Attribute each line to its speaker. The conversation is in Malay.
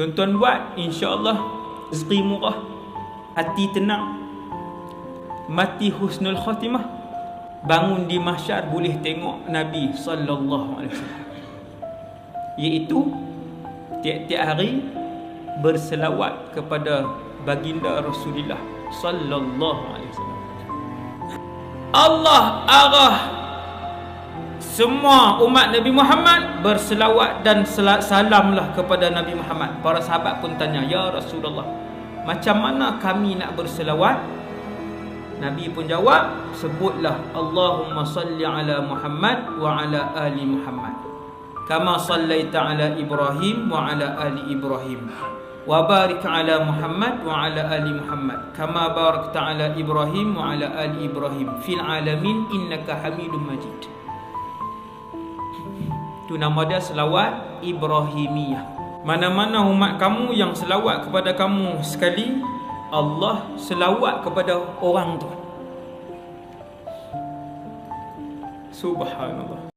Speaker 1: Tuan-tuan buat insya-Allah rezeki murah, hati tenang, mati husnul khatimah, bangun di mahsyar boleh tengok Nabi sallallahu alaihi wasallam. Iaitu tiap-tiap hari berselawat kepada baginda Rasulullah sallallahu alaihi wasallam. Allah arah semua umat Nabi Muhammad berselawat dan salamlah kepada Nabi Muhammad. Para sahabat pun tanya, "Ya Rasulullah, macam mana kami nak berselawat?" Nabi pun jawab, "Sebutlah Allahumma salli ala Muhammad wa ala ali Muhammad. Kama sallaita ala Ibrahim wa ala ali Ibrahim." wa barik ala Muhammad wa ala ali Muhammad kama barakta ala Ibrahim wa ala ali Ibrahim fil alamin innaka Hamidum Majid. Itu nama dia selawat Ibrahimiyah. Mana-mana umat kamu yang selawat kepada kamu sekali, Allah selawat kepada orang tu. Subhanallah.